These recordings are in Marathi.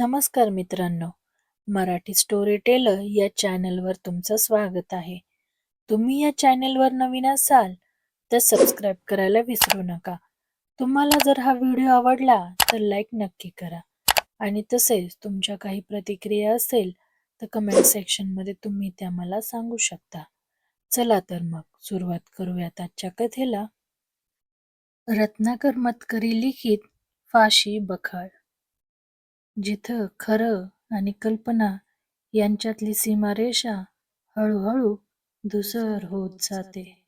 नमस्कार मित्रांनो. मराठी स्टोरी टेलर या चॅनलवर तुमचं स्वागत आहे. तुम्ही या चॅनलवर नवीन असाल तर सबस्क्राईब करायला विसरू नका. तुम्हाला जर हा व्हिडिओ आवडला तर लाईक नक्की करा. आणि तसेच तुमच्या काही प्रतिक्रिया असेल तर कमेंट सेक्शनमध्ये तुम्ही त्या मला सांगू शकता. चला तर मग सुरुवात करूयात आजच्या कथेला. रत्नाकर मतकरी लिखित फाशी बखार जिथं खरं आणि कल्पना यांच्यातली सीमारेषा हळूहळू धुसर होत जाते.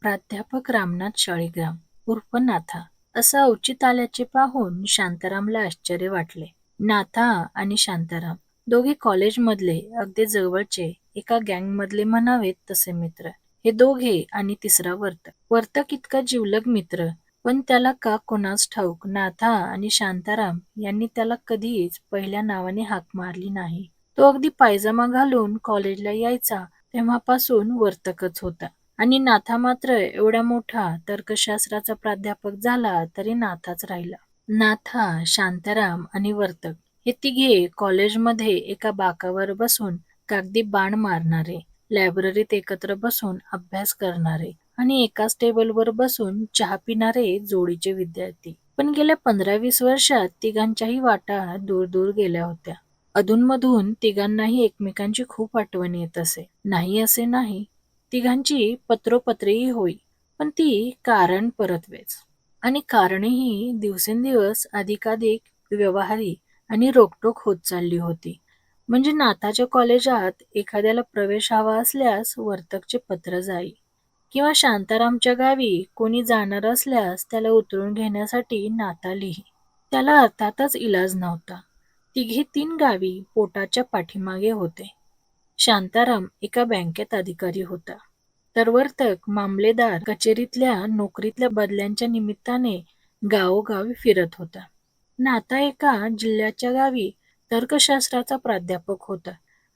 प्राध्यापक रामनाथ शाळीग्राम उर्फ नाथा असं औचित आल्याचे पाहून शांतारामला आश्चर्य वाटले. नाथा आणि शांताराम दोघे कॉलेजमधले अगदी जवळचे एका गँगमधले म्हणावेत तसे मित्र. हे दोघे आणि तिसरा वर्तक. वर्तक इतका जिवलग मित्र पण त्याला का कोणास ठाऊक? नाथा आणि शांताराम यांनी त्याला कधीच पहिल्या नावाने हाक मारली नाही. तो अगदी पायजमा घालून कॉलेजला यायचा तेव्हापासून वर्तकच होता. आणि नाथा मात्र एवढा मोठा तर्कशास्त्राचा प्राध्यापक झाला तरी नाथाच राहिला. नाथा शांताराम आणि वर्तक हे तिघे कॉलेजमध्ये एका बाकावर बसून कागदी बाण मारणारे लायब्ररीत एकत्र बसून अभ्यास करणारे. आणि एकाच टेबलवर बसून चहा पिणारे जोडीचे विद्यार्थी. पण गेल्या पंधरा वीस वर्षात तिघांच्याही वाटा दूर दूर गेल्या होत्या. अधूनमधून तिघांनाही एकमेकांची खूप आठवण येत असे. नाही असे नाही तिघांची पत्रोपत्रेही होई पण ती कारण परतवेच. आणि कारणेही दिवसेंदिवस अधिकाधिक व्यवहारी आणि रोकटोक होत चालली होती. म्हणजे नाथाच्या कॉलेजात एखाद्याला प्रवेश हवा असल्यास वर्तकचे पत्र जाई. किंवा शांतारामच्या गावी कोणी जाणार असल्यास त्याला उतरून घेण्यासाठी नाता लिही. त्याला अर्थातच इलाज नव्हता. तिघे तीन गावी पोटाच्या पाठीमागे होते. शांताराम एका बँकेत अधिकारी होता. तर वर्तक मामलेदार कचेरीतल्या नोकरीतल्या बदल्यांच्या निमित्ताने गावोगावी फिरत होता. नाता एका जिल्ह्याच्या गावी तर्कशास्त्राचा प्राध्यापक होता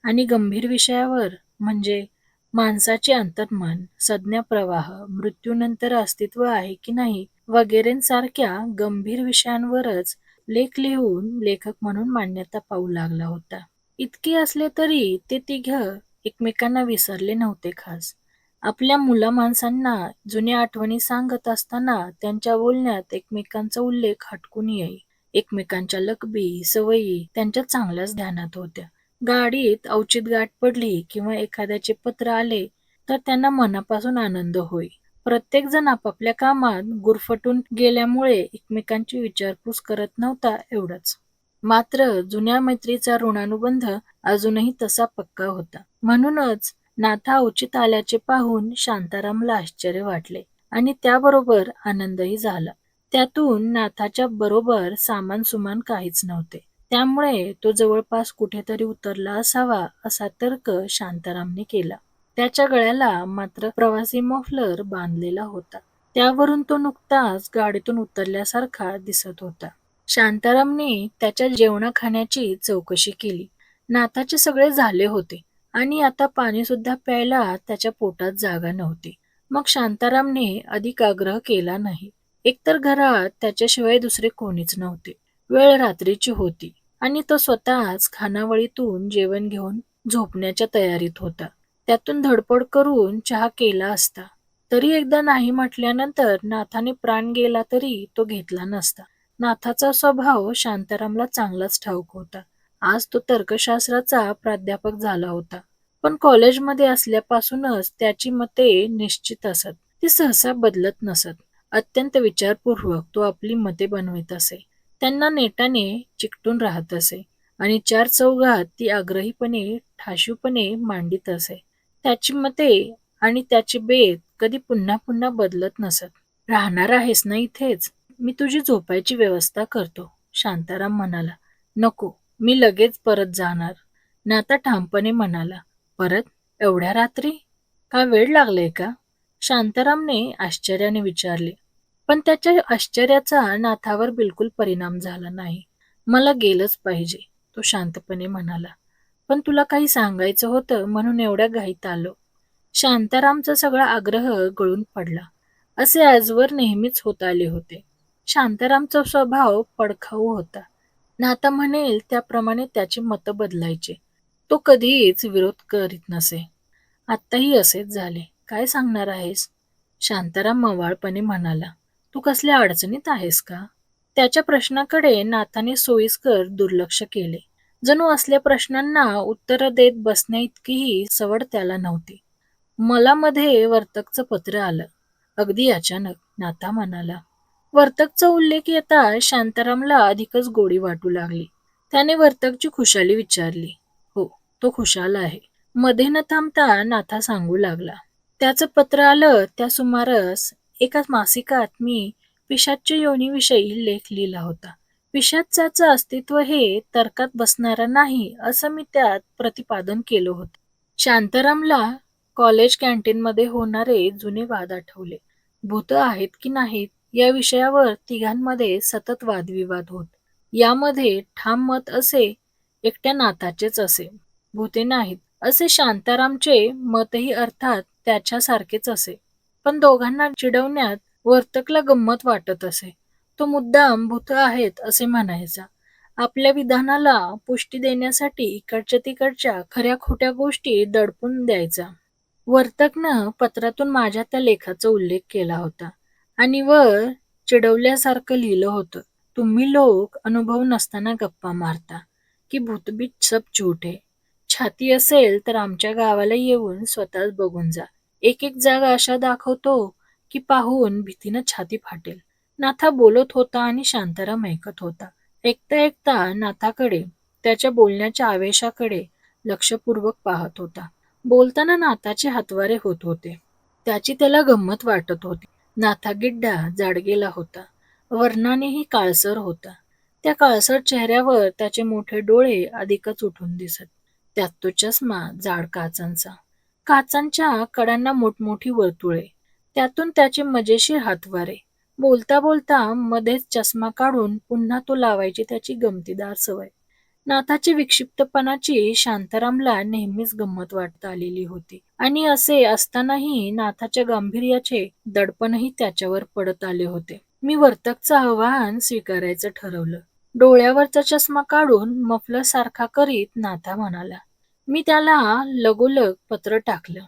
आणि गंभीर विषयावर म्हणजे माणसाचे अंतर्मन संज्ञा प्रवाह मृत्यूनंतर अस्तित्व आहे की नाही वगैरेंसारख्या गंभीर विषयांवरच लेख लिहून लेखक म्हणून मान्यता पाहू लागला होता. इतके असले तरी ते तिघ एकमेकांना विसरले नव्हते खास. आपल्या मुला माणसांना जुन्या आठवणी सांगत असताना त्यांच्या बोलण्यात एकमेकांचा उल्लेख हटकून येई. एकमेकांच्या लकबी सवयी त्यांच्या चांगल्याच ध्यानात होत्या. गाडीत अवचित गाठ पडली किंवा एखाद्याचे पत्र आले तर त्यांना मनापासून आनंद होई. प्रत्येक जण आपापल्या कामात गुरफटून गेल्यामुळे एकमेकांची विचारपूस करत नव्हता एवढंच. मात्र जुन्या मैत्रीचा ऋणानुबंध अजूनही तसा पक्का होता. म्हणूनच नाथा उचित आल्याचे पाहून शांतारामला आश्चर्य वाटले आणि त्याबरोबर आनंदही झाला. त्यातून नाथाच्या बरोबर सामान सुमान काहीच नव्हते. त्यामुळे तो जवळपास कुठेतरी उतरला असावा असा तर्क शांतारामने केला. त्याच्या गळ्याला मात्र प्रवासी मफलर बांधलेला होता. त्यावरून तो नुकताच गाडीतून उतरल्यासारखा दिसत होता. शांतारामने त्याच्या जेवणा खाण्याची चौकशी केली. नाथाचे सगळे झाले होते आणि आता पाणी सुद्धा प्यायला त्याच्या पोटात जागा नव्हती. मग शांतारामने अधिक आग्रह केला नाही. एकतर घरात त्याच्याशिवाय दुसरे कोणीच नव्हते. वेळ रात्रीची होती. आणि तो स्वतःच खानावळीतून जेवण घेऊन झोपण्याच्या तयारीत होता. त्यातून धडपड करून चहा केला असता. तरी एकदा नाही म्हटल्यानंतर नाथाने प्राण गेला तरी तो घेतला नसता. नाथाचा स्वभाव शांतारामला चांगलाच ठाऊक होता. आज तो तर्कशास्त्राचा प्राध्यापक झाला होता. पण कॉलेजमध्ये असल्यापासूनच त्याची मते निश्चित असत. ती सहसा बदलत नसत. अत्यंत विचारपूर्वक तो आपली मते बनवित असे. त्यांना नेटाने चिकटून राहत असे आणि चार चौघात ती आग्रहीपणे ठाशूपणे मांडित असे. त्याची मते आणि त्याची बेत कधी पुन्हा पुन्हा बदलत नसत. राहणार आहेस ना इथेच? मी तुझी झोपायची व्यवस्था करतो शांताराम म्हणाला. नको मी लगेच परत जाणार. नाता ठामपणे म्हणाला. परत? एवढ्या रात्री? का वेळ लागलाय का? शांतारामने आश्चर्याने विचारले. पण त्याच्या आश्चर्याचा नाथावर बिलकुल परिणाम झाला नाही. मला गेलंच पाहिजे तो शांतपणे म्हणाला. पण तुला काही सांगायचं होतं म्हणून एवढ्या घाईत आलो. शांतारामचा सगळा आग्रह गळून पडला. असे आजवर नेहमीच होत आले होते. शांतारामचा स्वभाव पडखाऊ होता. नाता म्हणेल त्याप्रमाणे त्याची मतं बदलायचे. तो कधीच विरोध करीत नसे. आत्ताही असेच झाले. काय सांगणार आहेस? शांताराम मवाळपणे म्हणाला. तू कसल्या अडचणीत आहेस का? त्याच्या प्रश्नाकडे नाथाने सोयीस्कर दुर्लक्ष केले. जणू असल्या प्रश्नांना उत्तर देत बसण्याइतकीही सवड त्याला नव्हती. मला मध्ये वर्तकचं पत्र आलं. अगदी अचानक नाथा म्हणाला वर्तकचा उल्लेख येता शांतारामला अधिकच गोडी वाटू लागली. त्याने वर्तकची खुशाली विचारली. हो तो खुशाल आहे. मध्ये न थांबता नाथा सांगू लागला. त्याचं पत्र आलं त्या सुमारास एका मासिकात मी पिशाच्य योनीविषयी लेख लिहिला होता. पिशाचाचं अस्तित्व हे तर्कात बसणारं नाही असं मी त्यात प्रतिपादन केलं होतं. शांतारामला कॉलेज कॅन्टीनमध्ये होणारे जुने वाद आठवले. भूत आहेत की नाहीत या विषयावर तिघांमध्ये सतत वादविवाद होत. यामध्ये ठाम मत असे एकट्या नाताचेच असे. भूते नाहीत असे शांतारामचे मतही अर्थात त्याच्यासारखेच असे. पण दोघांना चिडवण्यात वर्तकला गंमत वाटत असे. तो मुद्दाम भूत आहेत असे म्हणायचा. आपल्या विधानाला पुष्टी देण्यासाठी इकडच्या तिकडच्या खऱ्या खोट्या गोष्टी दडपून द्यायचा. वर्तकनं पत्रातून माझ्या त्या लेखाचा उल्लेख केला होता. आणि वर चिडवल्यासारखं लिहिलं होतं. तुम्ही लोक अनुभव नसताना गप्पा मारता. की भूतबीत सब झूठ. आहे छाती असेल तर आमच्या गावाला येऊन स्वतःच बघून जा. एक एक जागा अशा दाखवतो की पाहून भीतीनं छाती फाटेल. नाथा बोलत होता आणि शांताराम ऐकत होता. ऐकता ऐकता नाथाकडे त्याच्या बोलण्याच्या आवेशाकडे लक्षपूर्वक पाहत होता. बोलताना नाथाचे हातवारे होत होते. त्याची त्याला गंमत वाटत होती. नाथा गिड्डा जाडगेला होता. वर्णानेही काळसर होता. त्या काळसर चेहऱ्यावर त्याचे मोठे डोळे अधिकच उठून दिसत. त्यात तो चष्मा जाड काचांचा. काचांच्या कडांना मोठमोठी वर्तुळे. त्यातून त्याचे मजेशीर हातवारे. बोलता बोलता मध्येच चष्मा काढून पुन्हा तो लावायची त्याची गमतीदार सवय. नाथाची विक्षिप्तपणाची शांतारामला नेहमीच गंमत वाटता आलेली होती. आणि असे असतानाही नाथाच्या गांभीर्याचे दडपणही त्याच्यावर पडत आले होते. मी वर्तकचं आव्हान स्वीकारायचं ठरवलं. डोळ्यावरचा चष्मा काढून मफलर सारखा करीत नाथा म्हणाला मी त्याला लगोलग पत्र टाकलं.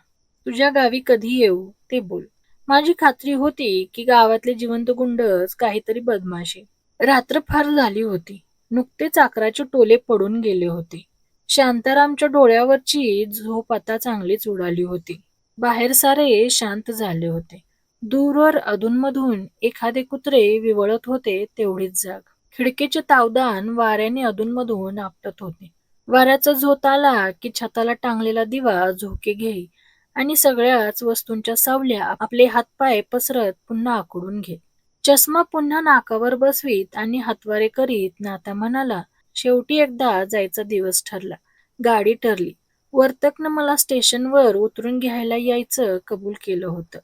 तुझ्या गावी कधी येऊ ते बोल. माझी खात्री होती की गावातले जिवंत गुंडच काहीतरी बदमाशी. रात्र फार झाली होती. नुकतेच अकराचे टोले पडून गेले होते. शांतारामच्या डोळ्यावरची झोप आता चांगलीच उडाली होती. बाहेर सारे शांत झाले होते. दूरवर अधूनमधून एखादे कुत्रे विवळत होते तेवढीच जाग. खिडकीचे तावदान वाऱ्याने अधूनमधून आपटत होते. वाऱ्याचा झोत आला की छताला टांगलेला दिवा झोके घेई आणि सगळ्याच वस्तूंच्या सावल्या आपले हातपाय पसरत पुन्हा आकडून घे. चष्मा पुन्हा नाकावर बसवीत आणि हातवारे करीत नाता म्हणाला शेवटी एकदा जायचा दिवस ठरला. गाडी ठरली. वर्तकनं मला स्टेशनवर उतरून घ्यायला यायचं कबूल केलं होतं.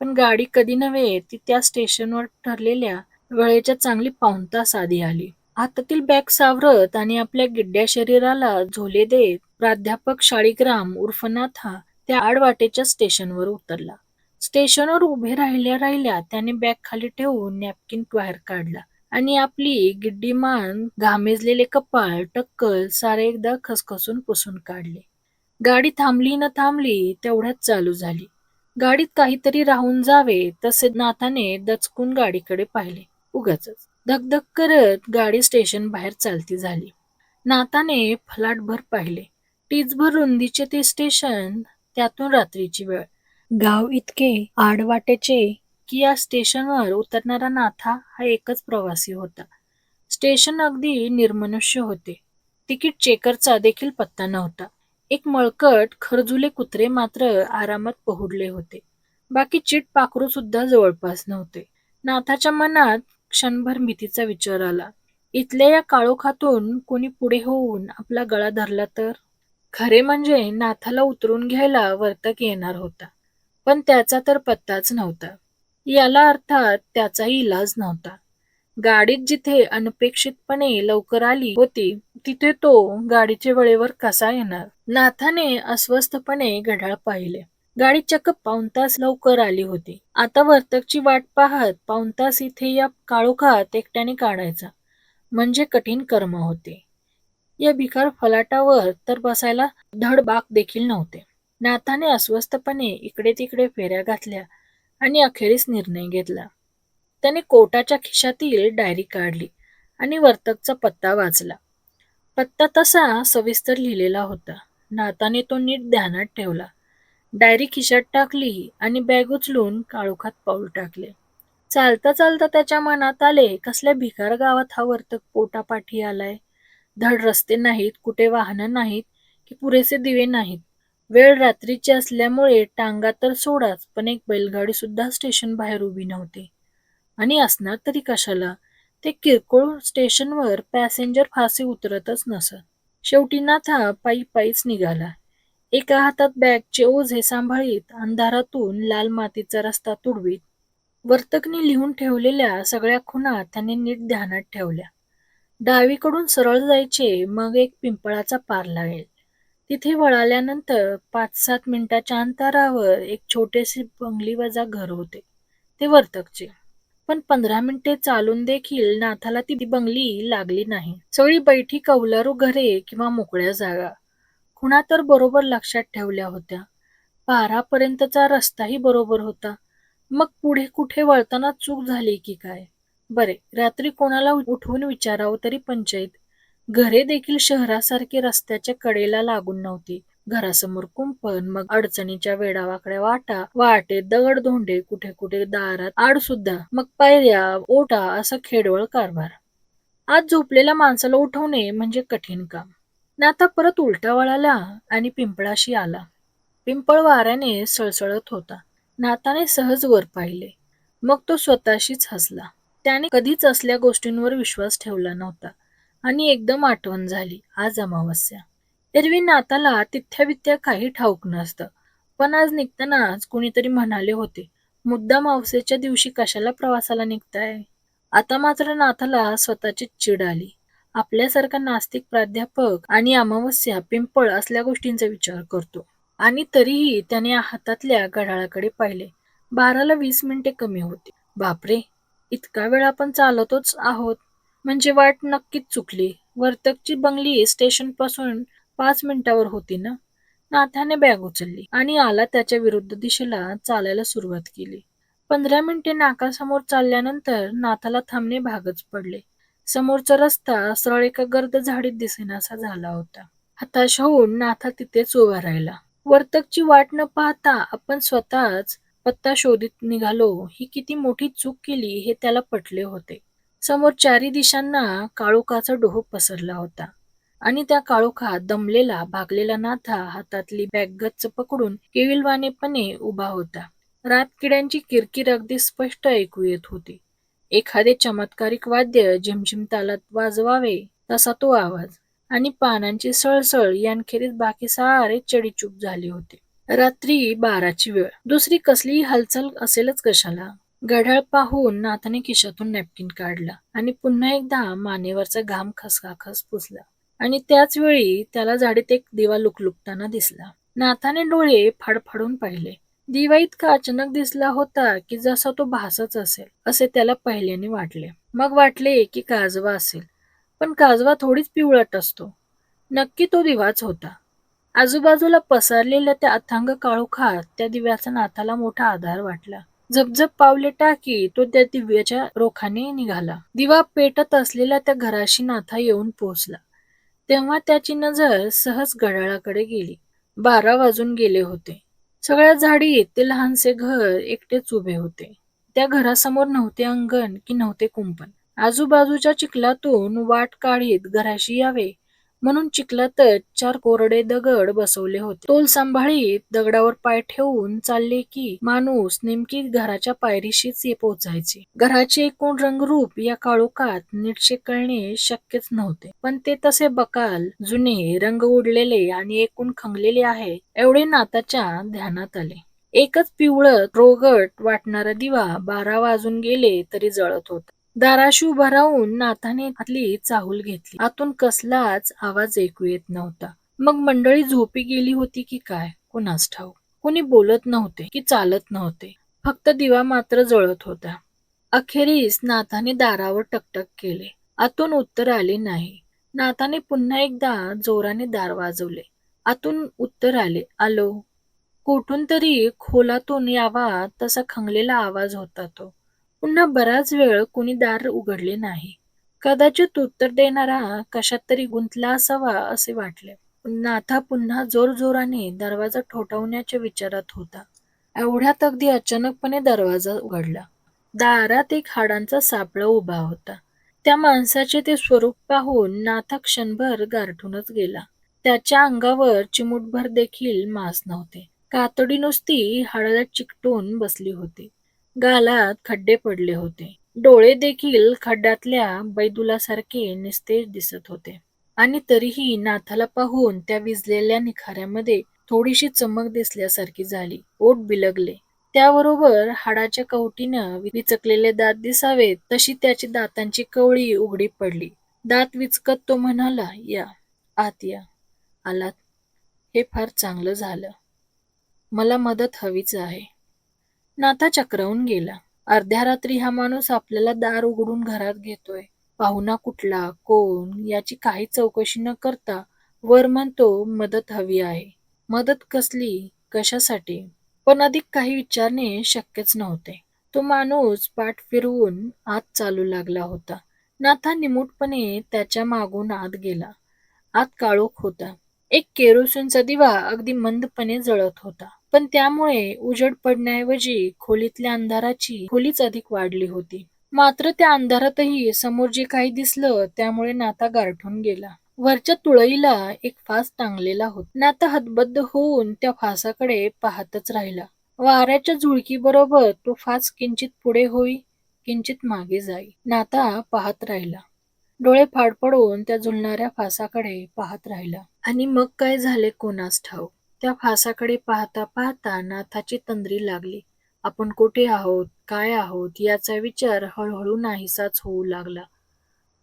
पण गाडी कधी नव्हे ती त्या स्टेशनवर ठरलेल्या वेळेच्या चांगली पाऊण तास आधी आली. हातातील बॅग सावरत आणि आपल्या गिड्ड्या शरीराला झोले देत प्राध्यापक शाळीग्राम उर्फ नाथा त्या आडवाटेच्या स्टेशनवर उतरला. स्टेशनवर उभे राहिल्या राहिल्या त्याने बॅग खाली ठेवून नॅपकिन बाहेर काढला आणि आपली गिड्डीमान घामेजलेले कपाळ टक्कल सारे एकदा खसखसून पुसून काढले. गाडी थांबली न थांबली तेवढ्यात चालू झाली. गाडीत काहीतरी राहून जावे तसे नाथाने दचकून गाडीकडे पाहिले. उगाच धकधक करत गाडी स्टेशन बाहेर चालती झाली. नाताने फलाटभर पाहिले. टीचभर रुंदीचे ते स्टेशन त्यातून रात्रीची वेळ. गाव इतके आडवाटेचे की या स्टेशनवर उतरणारा नाथा हा एकच प्रवासी होता. स्टेशन अगदी निर्मनुष्य होते. तिकीट चेकरचा देखील पत्ता नव्हता. एक मळकट खरजुले कुत्रे मात्र आरामात पहुडले होते. बाकी चिट पाखरू सुद्धा जवळपास नव्हते. नाथाच्या मनात क्षणभर भीतीचा विचार आला. इथल्या या काळोखातून कोणी पुढे होऊन आपला गळा धरला तर? खरे म्हणजे नाथाला उतरून घ्यायला वर्तक येणार होता पण त्याचा तर पत्ताच नव्हता. याला अर्थात त्याचाही इलाज नव्हता. गाडीत जिथे अनपेक्षितपणे लवकर आली होती तिथे तो गाडीचे वेळेवर कसा येणार? नाथाने अस्वस्थपणे घड्याळ पाहिले. गाडी चक्क पाऊन तास लवकर आली होती. आता वर्तकची वाट पाहत पाऊन तास इथे या काळोखात एकट्याने काढायचा. म्हणजे कठीण कर्म होते. या भिकार फलाटावर तर बसायला धड बाक देखील नव्हते. नाथाने अस्वस्थपणे इकडे तिकडे फेऱ्या घातल्या आणि अखेरीस निर्णय घेतला. त्याने कोटाच्या खिशातील डायरी काढली आणि वर्तकचा पत्ता वाचला. पत्ता तसा सविस्तर लिहिलेला होता. नाताने तो नीट ध्यानात ठेवला. डायरी खिशात टाकली आणि बॅग उचलून काळोखात पाऊल टाकले. चालता चालता त्याच्या मनात आले कसल्या भिकार गावात हा वर्तक पोटापाठी आलाय? धड रस्ते नाहीत कुठे वाहनं नाहीत की पुरेसे दिवे नाहीत? वेळ रात्रीची असल्यामुळे टांगा तर सोडाच पण एक बैलगाडी सुद्धा स्टेशन बाहेर उभी नव्हती. आणि असणार तरी कशाला? ते किरकोळ स्टेशनवर पॅसेंजर फासे उतरतच नसत. शेवटी नाथा पायी पायीच निघाला. एका हातात बॅगचे ओझे सांभाळीत अंधारातून लाल मातीचा रस्ता तुडवीत वर्तकनी लिहून ठेवलेल्या सगळ्या खुणा त्याने नीट ध्यानात ठेवल्या. डावीकडून सरळ जायचे मग एक पिंपळाचा पार लागेल. तिथे वळाल्यानंतर पाच सात मिनिटाच्या अंतरावर एक छोटेसे बंगलीवजा घर होते ते वर्तकचे. पण पंधरा मिनिटे चालून देखील नाथाला ती बंगली लागली नाही. सगळी बैठी कौलारू घरे किंवा मोकळ्या जागा. खुणा तर बरोबर लक्षात ठेवल्या होत्या. पारापर्यंतचा रस्ताही बरोबर होता. मग पुढे कुठे वळताना चूक झाली की काय? बरे रात्री कोणाला उठवून विचारावं तरी पंचायत. घरे देखील शहरासारखी रस्त्याच्या कडेला लागून नव्हती. घरासमोर कुंपण मग अडचणीच्या वेडावाकड्या वाटा वाटे दगड धोंडे कुठे कुठे दारात आड सुद्धा मग पायऱ्या ओटा असा खेडवळ कारभार. आज झोपलेल्या माणसाला उठवणे म्हणजे कठीण काम. नाता परत उलटा वळाला आणि पिंपळाशी आला. पिंपळ वाऱ्याने सळसळत होता. नाताने सहज वर पाहिले. मग तो स्वतःशीच हसला. त्याने कधीच असल्या गोष्टींवर विश्वास ठेवला नव्हता. आणि एकदम आठवण झाली. आज अमावस्या. एरवी नाताला तिथ्या काही ठाऊक नसतं. पण आज निघतानाच कुणीतरी म्हणाले होते मुद्दा मावसेच्या दिवशी कशाला प्रवासाला निघताय? आता मात्र नाथाला स्वतःची चिड आली. आपल्यासारखा नास्तिक प्राध्यापक आणि अमावस्या पिंपळ असल्या गोष्टींचा विचार करतो. आणि तरीही त्याने हातातल्या घड्याळाकडे पाहिले. बाराला वीस मिनिटे कमी होती. बापरे! इतका वेळ आपण चालतोच आहोत. म्हणजे वाट नक्कीच चुकली. वर्तकची बंगली स्टेशनपासून पाच मिनिटावर होती ना? नाथ्याने बॅग उचलली आणि आला त्याच्या विरुद्ध दिशेला चालायला सुरुवात केली. पंधरा मिनिटे नाकासमोर चालल्यानंतर नाथाला थांबणे भागच पडले. समोरचा रस्ता सरळ एका गर्द झाडीत दिसेनासा झाला होता. हताश होऊन नाथा तिथेच उभा राहिला. वर्तकची वाट न पाहता आपण स्वतःच पत्ता शोधित निघालो. ही किती मोठी चूक केली हे त्याला पटले होते. समोर चारी दिशांना काळोखाचा डोह पसरला होता. आणि त्या काळोखात दमलेला भागलेला नाथा हातातली बॅग गच्च पकडून केविलवानेपणे उभा होता. रात किड्यांची किरकिर अगदी स्पष्ट ऐकू येत होती. एखादे चमत्कारिक वाद्य झिमझिम तालात वाजवावे तसा तो आवाज. आणि पानांची सळसळ यांखेरीज बाकी सारे चडीचूप झाले होते. रात्री बाराची वेळ. दुसरी कसलीही हालचाल असेलच कशाला? घड्याळ पाहून नाथाने खिशातून नॅपकिन काढला आणि पुन्हा एकदा मानेवरचा घाम खसखाखस पुसला. आणि त्याच वेळी त्याला झाडीत एक दिवा लुकलुकताना दिसला. नाथाने डोळे फाडफाडून पाहिले. दिवा इतका अचानक दिसला होता की जसा तो भासच असेल असे त्याला पहिल्याने वाटले. मग वाटले की काजवा असेल पण काजवा थोडीच पिवळट असतो. नक्की तो दिवाच होता. आजूबाजूला पसरलेल्या त्या अथांग काळोखात त्या दिव्याचा नाथाला मोठा आधार वाटला. झपझप पावले टाकी तो त्या दिव्याच्या रोखाने निघाला. दिवा पेटत असलेल्या त्या घराशी नाथा येऊन पोहोचला. तेव्हा त्याची नजर सहज घड्याळाकडे गेली. बारा वाजून गेले होते. सगळ्या झाडीत ते लहानसे घर एकटेच उभे होते. त्या घरासमोर नव्हते अंगण की नव्हते कुंपण. आजूबाजूच्या चिखलातून वाट काढीत घराशी यावे. म्हणून चिखलातच चार कोरडे दगड बसवले होते. तोल सांभाळीत दगडावर पाय ठेवून चालले की माणूस नेमकी घराच्या पायरीशीच पोहोचायचे घराचे एकूण रंगरूप या काळोखात नीटशे कळणे शक्यच नव्हते. पण ते तसे बकाल जुने रंग उडलेले आणि एकूण खंगलेले आहे एवढे नाताच्या ध्यानात आले. एकच पिवळत रोगट वाटणारा दिवा बारा वाजून गेले तरी जळत होता. दाराशी उभा राहून नाथाने आतली चाहूल घेतली. आतून कसलाच आवाज ऐकू येत नव्हता. मग मंडळी झोपी गेली होती की काय? कुणास ठाऊ कुणी बोलत नव्हते की चालत नव्हते. फक्त दिवा मात्र जळत होता. अखेरीस नाथाने दारावर टकटक केले. आतून उत्तर आले नाही. नाथाने पुन्हा एकदा जोराने दार वाजवले. आतून उत्तर आले आलो. कुठून तरी खोलातून यावा तसा खंगलेला आवाज होता तो. पुन्हा बराच वेळ कुणी दार उघडले नाही. कदाचित उत्तर देणारा कशात तरी गुंतला असावा असे वाटले. नाथा पुन्हा जोरजोराने दरवाजा ठोठावण्याच्या विचारात होता. एवढ्यात अगदी अचानकपणे दरवाजा उघडला. दारात एक हाडांचा सापळा उभा होता. त्या माणसाचे ते स्वरूप पाहून नाथा क्षणभर गारठूनच गेला. त्याच्या अंगावर चिमुटभर देखील मांस नव्हते. कातडी नुसती हाडाला चिकटून बसली होती. गालात खड्डे पडले होते. डोळे देखील खड्ड्यातल्या बैदुलासारखे निस्तेज दिसत होते. आणि तरीही नाथाला पाहून त्या विजलेल्या निखाऱ्यामध्ये थोडीशी चमक दिसल्यासारखी झाली. ओट बिलगले. त्याबरोबर हाडाच्या कवटीनं विचकलेले दात दिसावेत तशी त्याची दातांची कवळी उघडी पडली. दात विचकत तो म्हणाला या आत या. आलात. हे फार चांगलं झालं. मला मदत हवीच आहे. नाथा चक्रावून गेला. अर्ध्या रात्री हा माणूस आपल्याला दार उघडून घरात घेतोय. पाहुणा कुठला कोण याची काही चौकशी न करता वर म्हणतो मदत हवी आहे. मदत कसली? कशासाठी? पण अधिक काही विचारणे शक्यच नव्हते. तो माणूस पाठ फिरवून आत चालू लागला होता. नाथा निमूटपणे त्याच्या मागून आत गेला. आत काळोख होता. एक केरोसिनचा दिवा अगदी मंदपणे जळत होता. पण त्यामुळे उजेड पडण्याऐवजी खोलीतल्या अंधाराची खोलीच अधिक वाढली होती. मात्र त्या अंधारातही समोर जे काही दिसलं त्यामुळे नाता गारठून गेला. वरच्या तुळईला एक फास टांगलेला होता. नाता हतबद्ध होऊन त्या फासाकडे पाहतच राहिला. वाऱ्याच्या झुळकीबरोबर तो फास किंचित पुढे होई किंचित मागे जाई. नाता पाहत राहिला. डोळे फाडपडून त्या झुलणाऱ्या फासाकडे पाहत राहिला. आणि मग काय झाले कोणास ठाऊक? त्या फासाकडे पाहता पाहता नाथाची तंद्री लागली. आपण कुठे आहोत? काय आहोत? याचा विचार हळूहळू नाहीसाच होऊ लागला.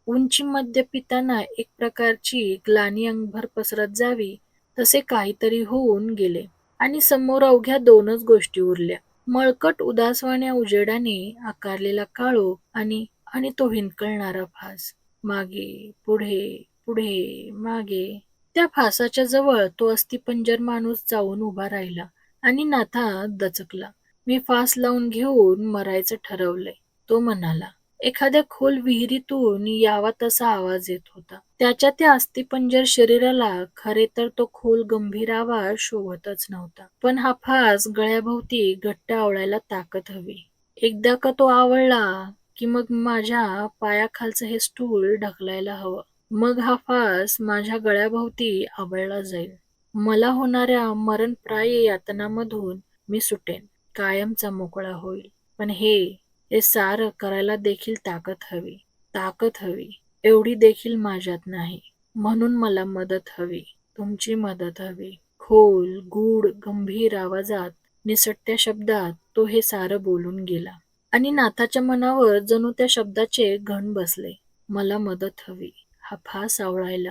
उंचीमध्ये पिताना एक प्रकारची ग्लानी अंगभर पसरत जावी तसे काहीतरी होऊन गेले. आणि समोर अवघ्या दोनच गोष्टी उरल्या. मळकट उदासवाण्या उजेडाने आकारलेला काळो आणि आणि तो हिंदकळणारा फास. मागे पुढे पुढे मागे. त्या फासाच्या जवळ तो अस्थिपंजर माणूस जाऊन उभा राहिला आणि नाथा दचकला. मी फास लावून घेऊन मरायचं ठरवलंय. तो म्हणाला एखाद्या खोल विहिरीतून यावा तसा आवाज येत होता. त्याच्या त्या अस्थिपंजर शरीराला खरे तर तो खोल गंभीर आवाज शोभतच नव्हता. पण हा फास गळ्याभोवती घट्ट आवळायला ताकद हवी. एकदा का तो आवळला की मग माझ्या पायाखालचं हे स्टूल ढकलायला हवं. मग हा फास माझ्या गळ्याभोवती आवळला जाईल. मला होणाऱ्या मरणप्राय यातनामधून मी सुटेन. कायमचा मोकळा होईल. पण हे हे सारं करायला देखील ताकद हवी. ताकद हवी. एवढी देखील माझ्यात नाही. म्हणून मला मदत हवी. तुमची मदत हवी. खोल गूढ गंभीर आवाजात निसटत्या शब्दात तो हे सारं बोलून गेला. आणि नाथाच्या मनावर जणू त्या शब्दाचे घण बसले. मला मदत हवी. हा फास आवळायला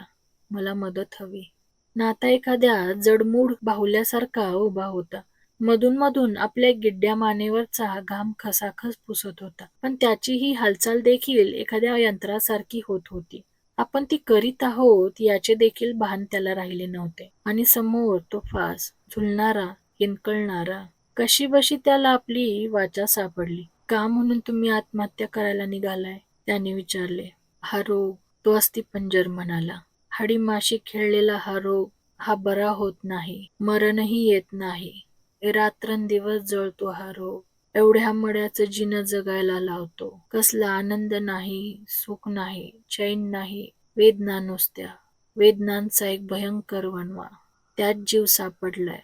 मला मदत हवी. नाता एखाद्या जडमूड बाहुल्यासारखा उभा होता. मधून मधून आपल्या गिड्ड्या मानेवरचा घाम खसाखस पुसत होता. पण त्याची ही हालचाल देखील एखाद्या यंत्रासारखी होत होती. आपण ती करीत आहोत याचे देखील भान त्याला राहिले नव्हते. आणि समोर तो फास झुलणारा हिंकळणारा कशी बशी त्याला आपली वाचा सापडली. का म्हणून तुम्ही आत्महत्या करायला निघालाय? त्याने विचारले. हा रोग तो अस्थिपंजर म्हणाला हाडीमाशी खेळलेला हा रोग हा बरा होत नाही. मरणही येत नाही. रात्रंदिवस जळतो हा रोग. एवढ्या मड्याचं जिन जगायला लावतो. कसला आनंद नाही सुख नाही चैन नाही वेदना नुसत्या. वेदनांचा एक भयंकर वनवा त्यात जीव सापडलाय.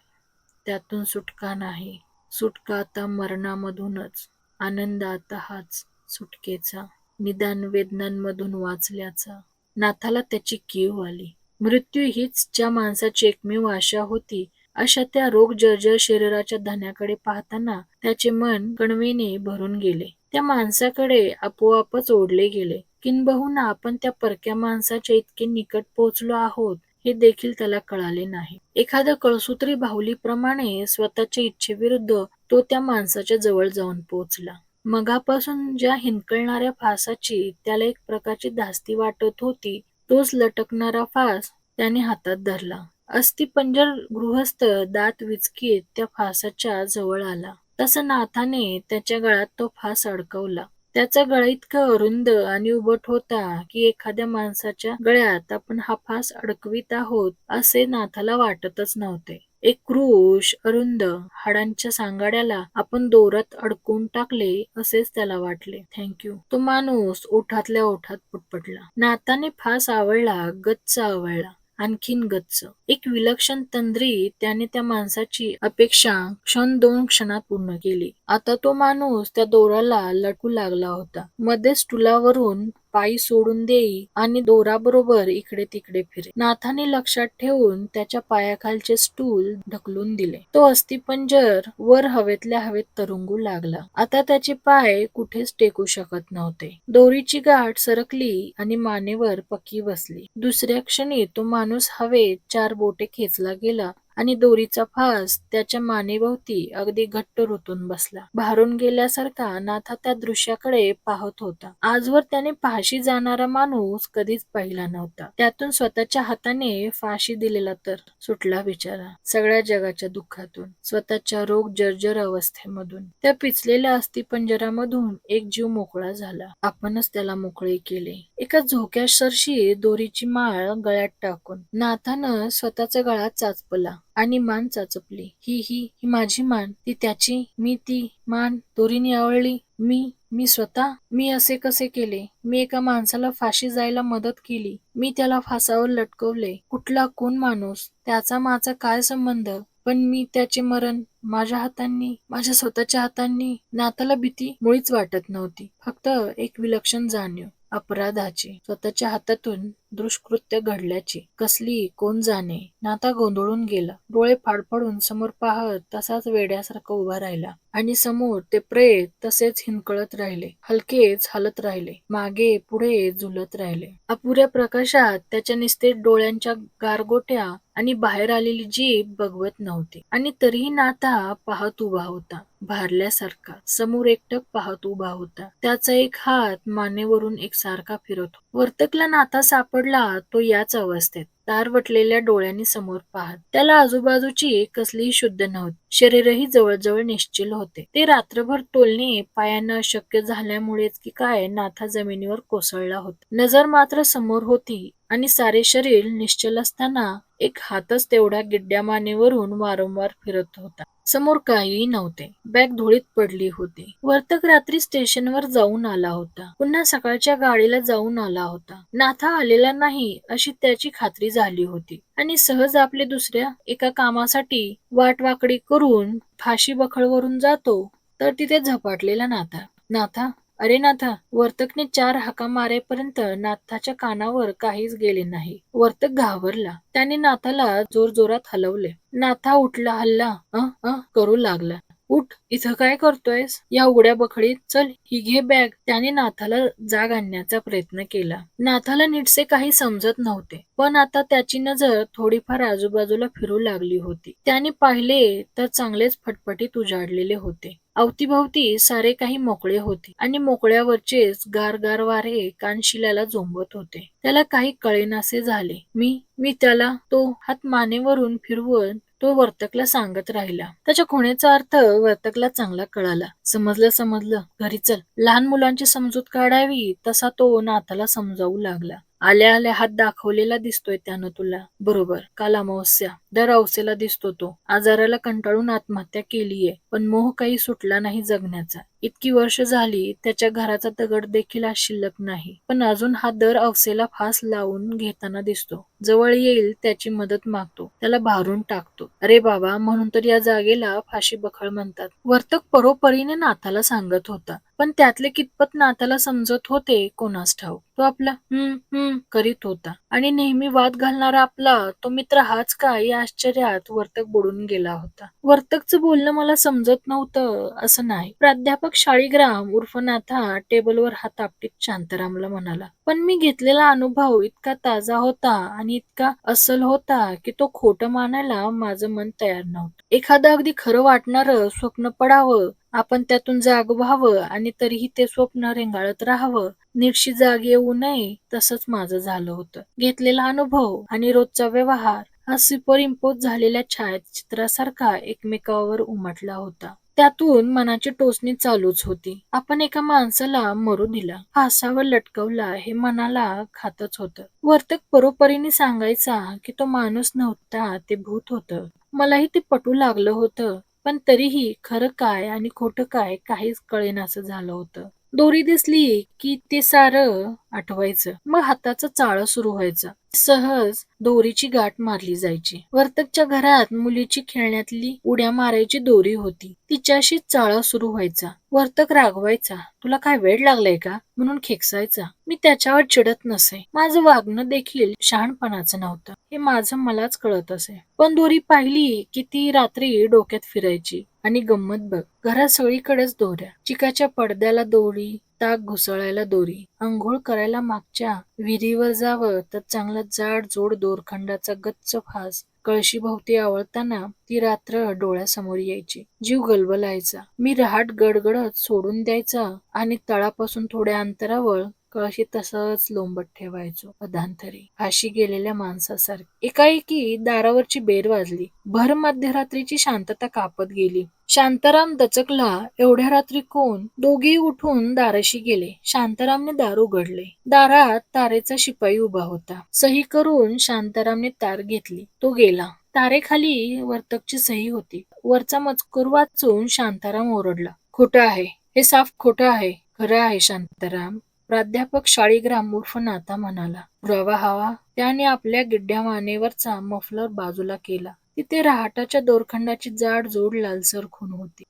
त्यातून सुटका नाही. सुटका आता मरणामधूनच. आनंद आता हाच सुटकेचा. निदान वेदनांमधून वाचल्याचा. नाथाला त्याची कीव आली. मृत्यू हीच ज्या माणसाची एकमेव आशा होती अशा त्या रोग जर्जर शरीराच्या धन्याकडे पाहताना त्याचे मन कणवेने भरून गेले. त्या माणसाकडे आपोआपच ओढले गेले. किंबहुना आपण त्या परक्या माणसाच्या इतके निकट पोहोचलो आहोत हे देखील त्याला कळाले नाही. एखाद्या कळसूत्री बाहुलीप्रमाणे स्वतःच्या इच्छेविरुद्ध तो त्या माणसाच्या जवळ जाऊन पोहोचला. मगापासून ज्या हिंदकळणाऱ्या फासाची त्याला एक प्रकारची धास्ती वाटत होती तोच लटकणारा फास त्याने हातात धरला. अस्थिपंजर गृहस्थ दात विचकीत त्या फासाच्या जवळ आला. तसं नाथाने त्याच्या गळ्यात तो फास अडकवला. त्याचा गळा इतका अरुंद आणि उबट होता की एखाद्या माणसाच्या गळ्यात आपण हा फास अडकवीत आहोत असे नाथाला वाटतच नव्हते. एक क्रूश अरुंद हाडांच्या सांगाड्याला आपण दोरात अडकून टाकले असेच त्याला वाटले. थँक्यू तो माणूस ओठातल्या ओठात पुटपटला. नाताने फास आवळला गच्च आवळला. आणखीन गच्च. एक विलक्षण तंद्री त्याने त्या माणसाची अपेक्षा क्षण दोन क्षणात पूर्ण केली. आता तो माणूस त्या दोराला लटकू लागला होता. मध्ये स्टुलावरून पायी सोडून देई आणि दोराबरोबर इकडे तिकडे फिरे. नाथाने लक्षात ठेवून त्याच्या पायाखालचे स्टूल ढकलून दिले. तो अस्थिपंजर वर हवेतल्या हवेत तरंगू लागला. आता त्याचे पाय कुठेच टेकू शकत नव्हते. दोरीची गाठ सरकली आणि मानेवर पक्की बसली. दुसऱ्या क्षणी तो माणूस हवेत चार बोटे खेचला गेला आणि दोरीचा फास त्याच्या मानेभोवती अगदी घट्ट रुतून बसला. भारून गेल्यासारखा नाथा त्या दृश्याकडे पाहत होता. आजवर त्याने फाशी जाणारा माणूस कधीच पाहिला नव्हता. त्यातून स्वतःच्या हाताने फाशी दिलेला तर सुटला बिचारा सगळ्या जगाच्या दुःखातून. स्वतःच्या रोग जर्जर अवस्थेमधून. त्या पिचलेल्या अस्थिपंजरामधून एक जीव मोकळा झाला. आपणच त्याला मोकळे केले. एका झोक्या सरशी दोरीची माळ गळ्यात टाकून. नाथानं स्वतःचा गळा चाचपला. आणि मान चाचपली. ही ही ही माझी मान. ती त्याची मी ती मान दोरीने आवळली. मी मी स्वतः मी असे कसे केले? मी एका माणसाला फाशी जायला मदत केली. मी त्याला फासावर लटकवले. कुठला कोण माणूस? त्याचा माझा काय संबंध? पण मी त्याचे मरण माझ्या हातांनी माझ्या स्वतःच्या हातांनी नाताला भीती मुळीच वाटत नव्हती. फक्त एक विलक्षण जाणीव. अपराधाची. स्वतःच्या हातातून दुष्कृत्य घडल्याची. कसली कोण जाणे. नाता गोंधळून गेला. डोळे फाडफाडून समोर पाहत तसाच वेड्यासारखा उभा राहिला. आणि समोर ते प्रेत तसेच हिंकळत राहिले. हलकेच हलत राहिले. मागे पुढे झुलत राहिले. अपुऱ्या प्रकाशात त्याच्या निस्तेज डोळ्यांच्या गारगोट्या आणि बाहेर आलेली जीभ बघवत नव्हती. आणि तरीही नाता पाहत उभा होता. भारल्यासारखा. समोर एकटक पाहत उभा होता. त्याचा एक हात मानेवरून एक सारखा फिरत वर्तकला नाता सापड सापडला तो याच अवस्थेत. तारवटलेल्या डोळ्यांनी समोर पाहत. त्याला आजूबाजूची कसलीही शुद्ध नव्हती. शरीरही जवळजवळ निश्चिल होते. ते रात्रभर तोलणे पायांना अशक्य झाल्यामुळेच की काय नाथा जमिनीवर कोसळला होता. नजर मात्र समोर होती आणि सारे शरीर निश्चल असताना एक हातच तेवढ्या गिड्ड्या मानेवरून वारंवार फिरत होता. समोर काहीही नव्हते. बॅग धुळीत पडली होती. वर्तक रात्री स्टेशनवर जाऊन आला होता. पुन्हा सकाळच्या गाडीला जाऊन आला होता. नाथा आलेला नाही अशी त्याची खात्री झाली होती. आणि सहज आपले दुसऱ्या एका कामासाठी वाटवाकडी करून फाशी बखळवरून जातो तर तिथे झपाटलेला नाथा. नाथा अरे नाथा वर्तकने चार हाका मारेपर्यंत नाथाच्या कानावर काहीच गेले नाही. वर्तक घाबरला. त्याने नाथाला जोर जोरात हलवले. नाथा उठला हल्ला अ अ करू लागला. उठ इथं काय करतोयस? या उघड्या बखडीत चल ही घे बॅग. त्याने नाथाला जाग आणण्याचा प्रयत्न केला. नाथाला नीटसे काही समजत नव्हते पण आता त्याची नजर थोडीफार आजूबाजूला फिरू लागली होती. त्याने पाहिले तर चांगलेच फटफटीत उजाडलेले होते. अवतीभवती सारे काही मोकळे होते आणि मोकळ्यावरचेच गार गार वारे कानशिल्याला झोंबत होते. त्याला काही कळेनासे झाले. मी मी त्याला तो हात मानेवरून फिरवून तो वर्तकला सांगत राहिला. त्याच्या खुण्याचा अर्थ वर्तकला चांगला कळाला. समजलं समजलं. घरी चल. लहान मुलांची समजूत काढावी तसा तो नाथाला समजावू लागला. आल्या आल्या हात दाखवलेला दिसतोय त्यानं तुला. बरोबर. काल अमावस्या. दर अवसेला दिसतो तो. आजाराला कंटाळून आत्महत्या केलीये. पण मोह काही सुटला नाही जगण्याचा. इतकी वर्ष झाली त्याच्या घराचा दगड देखील आज शिल्लक नाही. पण अजून हा दर अवसेला फास लावून घेताना दिसतो. जवळ येईल त्याची मदत मागतो. त्याला भारून टाकतो. अरे बाबा म्हणून तर या जागेला फाशी बखळ म्हणतात. वर्तक परोपरीने नाथाला सांगत होता. पण त्यातले कितपत नाथाला समजत होते कोणास ठाऊक. तो आपला हम्म हम्म करीत होता. आणि नेहमी वाद घालणारा आपला तो मित्र हाच का या आश्चर्यात वर्तक बुडून गेला होता. वर्तकचं बोलणं मला समजत नव्हतं असं नाही. प्राध्यापक शाळीग्राम उर्फ नाथा टेबलवर हात आपटीत शांतारामला म्हणाला पण मी घेतलेला अनुभव इतका ताजा होता आणि इतका अस्सल होता की तो खोटं मानायला माझं मन तयार नव्हतं. एखादं अगदी खरं वाटणारं स्वप्न पडावं आपण त्यातून जाग व्हावं आणि तरीही ते स्वप्न रेंगाळत राहावं. नीटशी जाग येऊ नये तसंच माझं झालं होतं. घेतलेला अनुभव आणि रोजचा व्यवहार हा सुपरइम्पोज झालेल्या छायाचित्रासारखा एकमेकावर उमटला होता. त्यातून मनाची टोचणी चालूच होती. आपण एका माणसाला मरू दिला. फासावर लटकवला हे मनाला खातच होतं. वर्तक परोपरीने सांगायचा की तो माणूस नव्हता ते भूत होतं. मलाही ते पटू लागलं होतं. पण तरीही खरं काय आणि खोटं काय काहीच कळेनासं झालं होतं. दोरी दिसली की ते सारं आठवायचं. मग हाताचं चाळ सुरू व्हायचं. सहज दोरीची गाठ मारली जायची. वर्तकच्या घरात मुलीची खेळण्यातली उड्या मारायची दोरी होती. तिच्याशी चाळ सुरू व्हायचा. वर्तक रागवायचा तुला काय वेळ लागलाय का? म्हणून खेकसायचा. मी त्याच्यावर चिडत नसे. माझं वागणं देखील शहाणपणाचं नव्हतं. हे माझं मलाच कळत असे. पण दोरी पाहिली की ती रात्री डोक्यात फिरायची. आणि गंमत बघ घरात सगळीकडेच दोऱ्या. चिकाच्या पडद्याला दोरी ताक घुसळायला दोरी. अंघोळ करायला मागच्या विहिरीवर जावं तर चांगला जाड जोड दोरखंडाचा गच्च फास. कळशी भोवती आवळताना ती रात्र डोळ्यासमोर यायची. जीव गलबलायचा. मी रहाट गडगडत सोडून द्यायचा आणि तळापासून थोड्या अंतरावर कळशी तसंच लोंबत ठेवायचो अधांतरी फाशी गेलेल्या माणसासारखी. एकाएकी दारावरची बेर वाजली. भर मध्यरात्रीची शांतता कापत गेली. शांताराम दचकला एवढ्या रात्री कोण? दोघेही उठून दाराशी गेले. शांतारामने दार उघडले. दारात तारेचा शिपाई उभा होता. सही करून शांतारामने तार घेतली. तो गेला. तारेखाली वर्तकची सही होती. वरचा मजकूर वाचून शांताराम ओरडला खोटं आहे. हे साफ खोटं आहे. खरं आहे शांताराम. प्राध्यापक शाळीग्राम उर्फ नाता म्हणाला. पुरावा हवा. त्याने आपल्या गिड्ड्या मानेवरचा मफलर बाजूला केला. तिथे रहाटाच्या दोरखंडाची जाड जोड लालसर खून होती.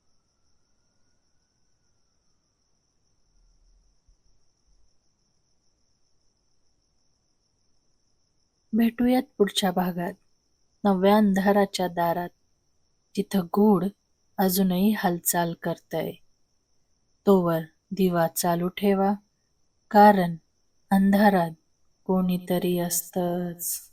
भेटूयात पुढच्या भागात. नव्या अंधाराच्या दारात. जिथं गूढ अजूनही हालचाल करतय. तोवर दिवा चालू ठेवा. कारण अंधारात कोणीतरी असतच.